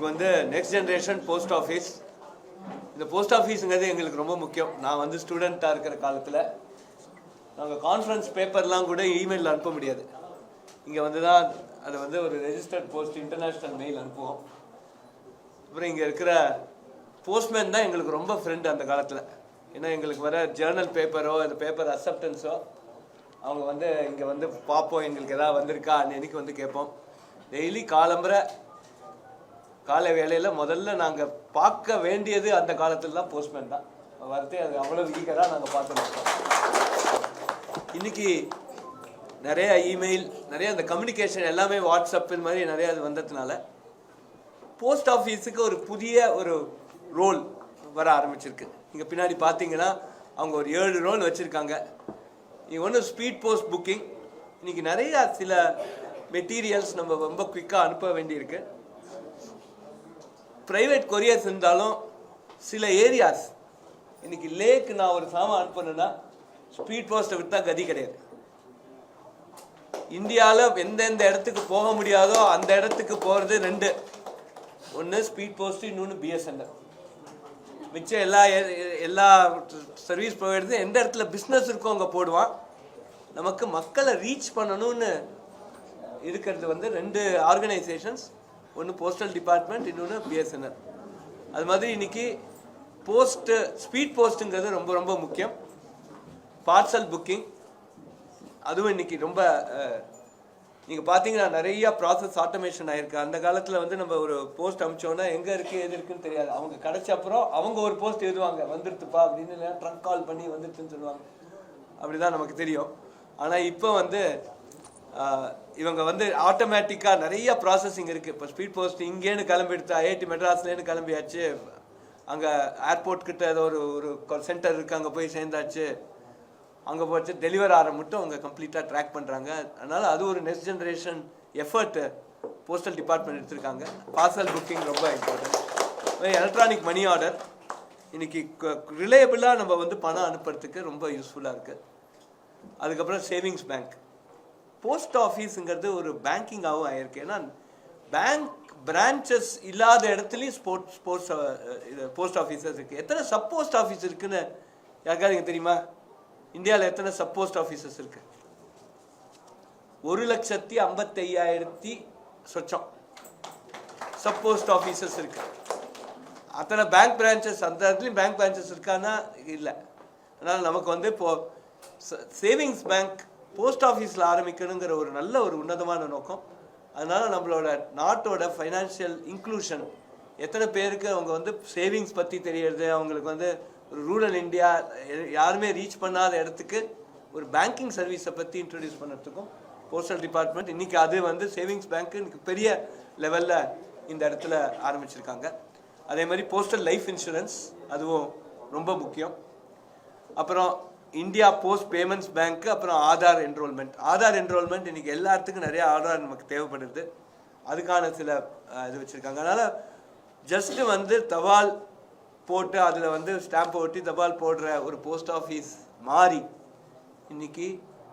இன்னைக்கு வந்து next generation post office இந்த போஸ்ட் ஆஃபீஸுங்கிறது எங்களுக்கு ரொம்ப முக்கியம். நான் வந்து ஸ்டூடெண்ட்டாக இருக்கிற காலத்தில் நாங்கள் கான்ஃபரன்ஸ் பேப்பர்லாம் கூட இமெயிலில் அனுப்ப முடியாது. இங்கே வந்து தான் அதை வந்து ஒரு ரெஜிஸ்டர்ட் போஸ்ட் இன்டர்நேஷ்னல் மெயில் அனுப்புவோம். அப்புறம் இங்கே இருக்கிற போஸ்ட்மேன் தான் எங்களுக்கு ரொம்ப ஃப்ரெண்டு அந்த காலத்தில். ஏன்னா எங்களுக்கு வர ஜேர்னல் பேப்பரோ இந்த பேப்பர் அக்செப்டன்ஸோ அவங்க வந்து இங்கே வந்து பார்ப்போம் எங்களுக்கு எதாவது வந்திருக்கா அன்னைக்கு வந்து கேட்போம். டெய்லி காலம்பரை காலை வேலையில் முதல்ல நாங்கள் பார்க்க வேண்டியது அந்த காலத்துல தான் போஸ்ட்மேன் தான். வரதே அது அவ்வளோ ஈகராக நாங்கள் பார்த்துருக்கோம் இன்னைக்கு நிறையா இமெயில் நிறைய அந்த கம்யூனிகேஷன் எல்லாமே வாட்ஸ்அப் இந்த மாதிரி நிறையா அது வந்ததுனால போஸ்ட் ஆஃபீஸுக்கு ஒரு புதிய ஒரு ரோல் வர ஆரம்பிச்சிருக்கு. இங்கே பின்னாடி பார்த்தீங்கன்னா அவங்க ஒரு ஏழு ரோல் வச்சுருக்காங்க. இது ஒன்று ஸ்பீட் போஸ்ட் புக்கிங் இன்றைக்கி நிறையா சில மெட்டீரியல்ஸ் நம்ம ரொம்ப குயிக்காக அனுப்ப வேண்டியிருக்கு. ப்ரைவேட் கொரியர்ஸ் இருந்தாலும் சில ஏரியாஸ் இன்னைக்கு லேக்கு நான் ஒரு சாமான் அனுப்பணுன்னா ஸ்பீட் போஸ்ட்டை விட்டா கதி கிடையாது. இந்தியாவில் எந்தெந்த இடத்துக்கு போக முடியாதோ அந்த இடத்துக்கு போகிறது ரெண்டு. ஒன்று ஸ்பீட் போஸ்ட் இன்னொன்று பிஎஸ்என்எல் மிச்சம் எல்லா எல்லா சர்வீஸ் ப்ரொவைடர்ஸும் எந்த இடத்துல பிஸ்னஸ் இருக்கோ அங்கே போடுவான். நமக்கு மக்களை ரீச் பண்ணணும்னு இருக்கிறது வந்து ரெண்டு ஆர்கனைசேஷன்ஸ் ஒன்று போஸ்டல் டிபார்ட்மெண்ட் இன்னொன்று பிஎஸ்என்எல் அது மாதிரி இன்னைக்கு போஸ்ட்டு ஸ்பீட் போஸ்ட்டுங்கிறது ரொம்ப ரொம்ப முக்கியம். பார்சல் புக்கிங் அதுவும் இன்னைக்கு ரொம்ப நீங்கள் பார்த்தீங்கன்னா நிறையா ப்ராசஸ் ஆட்டோமேஷன் ஆயிருக்கு. அந்த காலத்தில் வந்து நம்ம ஒரு போஸ்ட் அமிச்சோன்னா எங்கே இருக்கு எது இருக்குன்னு தெரியாது. அவங்க கிடச்ச அப்புறம் அவங்க ஒரு போஸ்ட் எழுதுவாங்க. வந்துருத்துப்பா அப்படின்னு ட்ரங்க் கால் பண்ணி வந்துருச்சுன்னு சொல்லுவாங்க. அப்படி தான் நமக்கு தெரியும். ஆனால் இப்போ வந்து இவங்க வந்து ஆட்டோமேட்டிக்காக நிறைய ப்ராசஸிங் இருக்குது இப்போ ஸ்பீட் போஸ்ட் இங்கேன்னு கிளம்பி எடுத்து ஐஐடி மெட்ராஸ்லேருந்து கிளம்பியாச்சு. அங்கே ஏர்போர்ட் கிட்ட ஏதோ ஒரு ஒரு சென்டர் இருக்குது அங்கே போய் சேர்ந்தாச்சு. அங்கே போச்சு டெலிவர் ஆகிற மட்டும் அவங்க கம்ப்ளீட்டாக ட்ராக் பண்ணுறாங்க அதனால் அது ஒரு next generation effort postal department எடுத்திருக்காங்க. பார்சல் புக்கிங் ரொம்ப இம்பார்ட்டன்ட் எலக்ட்ரானிக் மணி ஆர்டர் இன்றைக்கி ரிலேபிளாக நம்ம வந்து பணம் அனுப்புறதுக்கு ரொம்ப யூஸ்ஃபுல்லாக இருக்குது அதுக்கப்புறம் சேவிங்ஸ் பேங்க் போஸ்ட் ஆஃபீஸுங்கிறது ஒரு பேங்கிங்காகவும் ஆயிருக்கு. ஏன்னா பேங்க் பிரான்ச்சஸ் இல்லாத இடத்துலையும் ஸ்போர்ட்ஸ் ஸ்போர்ட்ஸ் இது போஸ்ட் ஆஃபீஸஸ் இருக்குது எத்தனை சப் போஸ்ட் ஆஃபீஸ் இருக்குன்னு யாருக்காவது தெரியுமா? இந்தியாவில் எத்தனை சப் போஸ்ட் ஆஃபீஸஸ் இருக்கு? ஒரு லட்சத்தி ஐம்பத்தையாயிரத்தி சொச்சம் சப் போஸ்ட் ஆஃபீஸஸ் இருக்கு. அத்தனை பேங்க் பிரான்ச்சஸ் அந்த இடத்துலையும் பேங்க் பிரான்ச்சஸ் இருக்கான்னா இல்லை. அதனால் நமக்கு வந்து இப்போது சேவிங்ஸ் பேங்க் போஸ்ட் ஆஃபீஸில் ஆரம்பிக்கணுங்கிற ஒரு நல்ல ஒரு உன்னதமான நோக்கம். அதனால் நம்மளோட நாட்டோட ஃபைனான்சியல் இன்க்ளூஷன் எத்தனை பேருக்கு அவங்க வந்து சேவிங்ஸ் பற்றி தெரியறது அவங்களுக்கு வந்து ஒரு ரூரல் இந்தியா யாருமே ரீச் பண்ணாத இடத்துக்கு ஒரு பேங்கிங் சர்வீஸை பற்றி இன்ட்ரடியூஸ் பண்ணுறதுக்கும் போஸ்டல் டிபார்ட்மெண்ட் இன்றைக்கி அது வந்து சேவிங்ஸ் பேங்க்கு இன்றைக்கி பெரிய லெவலில் இந்த இடத்துல ஆரம்பிச்சிருக்காங்க. அதே மாதிரி போஸ்டல் லைஃப் இன்சூரன்ஸ் அதுவும் ரொம்ப முக்கியம். அப்புறம் இந்தியா போஸ்ட் பேமெண்ட்ஸ் பேங்க்கு அப்புறம் ஆதார் என்ரோல்மெண்ட் ஆதார் என்ரோல்மெண்ட் இன்றைக்கி எல்லாத்துக்கும் நிறைய ஆதார் நமக்கு தேவைப்படுது. அதுக்கான சில இது வச்சுருக்காங்க. அதனால் ஜஸ்ட்டு வந்து தபால் போட்டு அதில் வந்து ஸ்டாம்ப் ஒட்டி தபால் போடுற ஒரு போஸ்ட் ஆஃபீஸ் மாறி இன்னைக்கு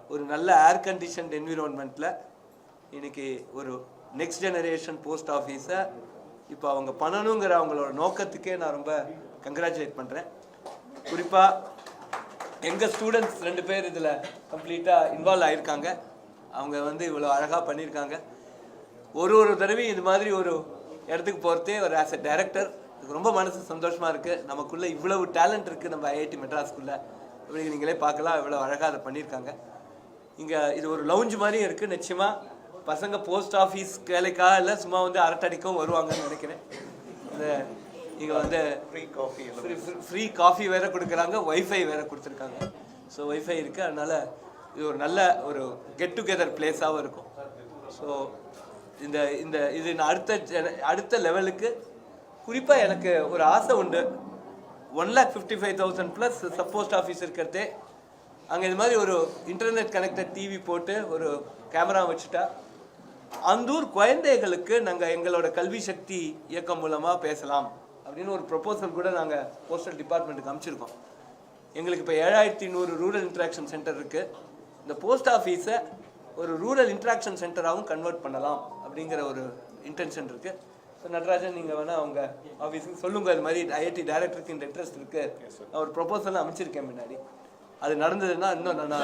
ஒரு நல்ல ஏர் கண்டிஷன்ட் என்விரான்மெண்ட்டில் இன்றைக்கி ஒரு நெக்ஸ்ட் ஜெனரேஷன் போஸ்ட் ஆஃபீஸை இப்போ அவங்க பண்ணணுங்கிற அவங்களோட நோக்கத்துக்கே நான் ரொம்ப கங்க்ராச்சுலேட் பண்ணுறேன் குறிப்பாக எங்கள் ஸ்டூடெண்ட்ஸ் ரெண்டு பேர் இதில் கம்ப்ளீட்டாக இன்வால்வ் ஆகியிருக்காங்க அவங்க வந்து இவ்வளோ அழகாக பண்ணியிருக்காங்க. ஒரு ஒரு தடவையும் இது மாதிரி ஒரு இடத்துக்கு போகிறதே ஒரு ஆஸ் எ டைரக்டர் எனக்கு ரொம்ப மனசு சந்தோஷமாக இருக்குது நமக்குள்ளே இவ்வளவு டேலண்ட் இருக்குது நம்ம ஐஐடி மெட்ராஸ்க்குள்ளே. அப்படி நீங்களே பார்க்கலாம் இவ்வளோ அழகாக அதை பண்ணியிருக்காங்க. இங்கே இது ஒரு லவுஞ்ச் மாதிரியும் இருக்குது நிச்சயமாக பசங்க போஸ்ட் ஆஃபீஸ் வேலைக்காக இல்லை சும்மா வந்து அரட்டடிக்கவும் வருவாங்கன்னு நினைக்கிறேன். இந்த இங்கே வந்து ஃப்ரீ காஃபி ஃப்ரீ காஃபி வேற கொடுக்குறாங்க வைஃபை வேற கொடுத்துருக்காங்க. ஸோ வைஃபை இருக்கு அதனால இது ஒரு நல்ல ஒரு கெட் டுகெதர் பிளேஸாகவும் இருக்கும். ஸோ இந்த இந்த இது நான் அடுத்த அடுத்த லெவலுக்கு குறிப்பாக எனக்கு ஒரு ஆசை உண்டு. One lakh fifty five thousand plus sub post office இருக்கிறதே. அங்கே இது மாதிரி ஒரு இன்டர்நெட் கனெக்டட் டிவி போட்டு ஒரு கேமரா வச்சுட்டா அந்தூர் குழந்தைகளுக்கு நாங்கள் எங்களோட கல்வி சக்தி இயக்கம் மூலமாக பேசலாம். அப்படின்னு ஒரு ப்ரொப்போசல் கூட நாங்கள் போஸ்டல் டிபார்ட்மெண்ட்டுக்கு அமைச்சிருக்கோம். எங்களுக்கு இப்போ ஏழாயிரத்தி நூறு ரூரல் இன்ட்ராக்ஷன் சென்டர் இருக்குது இந்த போஸ்ட் ஆஃபீஸை ஒரு ரூரல் இன்ட்ராக்ஷன் சென்டராகவும் கன்வெர்ட் பண்ணலாம் அப்படிங்கிற ஒரு இன்டென்ஷன் இருக்குது ஸோ நடராஜன் நீங்கள் வேணால் அவங்க ஆஃபீஸுக்கு சொல்லுங்க. அது மாதிரி ஐஐடி டைரக்டருக்கு இந்த இன்ட்ரெஸ்ட் இருக்குது நான் ஒரு ப்ரொப்போசல்லாம் அமைச்சிருக்கேன் முன்னாடி. அது நடந்ததுன்னா இன்னும் நல்லா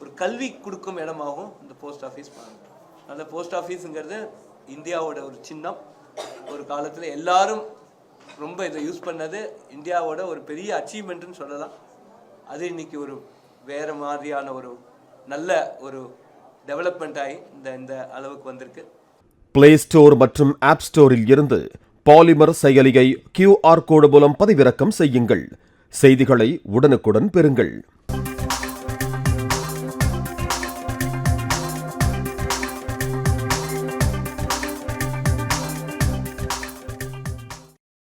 ஒரு கல்வி கொடுக்கும் இடமாகவும் இந்த போஸ்ட் ஆஃபீஸ் மாறும். அந்த போஸ்ட் ஆஃபீஸுங்கிறது இந்தியாவோட ஒரு சின்னம். ஒரு காலத்தில் எல்லாரும் ரொம்ப இதை யூஸ் பண்ணது இந்தியாவோட ஒரு பெரிய அச்சீவ்மெண்ட்னு சொல்லலாம். அது இன்னைக்கு ஒரு வேறு மாதிரியான ஒரு நல்ல ஒரு டெவலப்மெண்ட் ஆகி இந்த இந்த அளவுக்கு வந்திருக்கு. பிளே ஸ்டோர் மற்றும் ஆப் ஸ்டோரில் இருந்து பாலிமர் செயலியை கியூஆர் கோடு மூலம் பதிவிறக்கம் செய்யுங்கள். செய்திகளை உடனுக்குடன் பெறுங்கள்.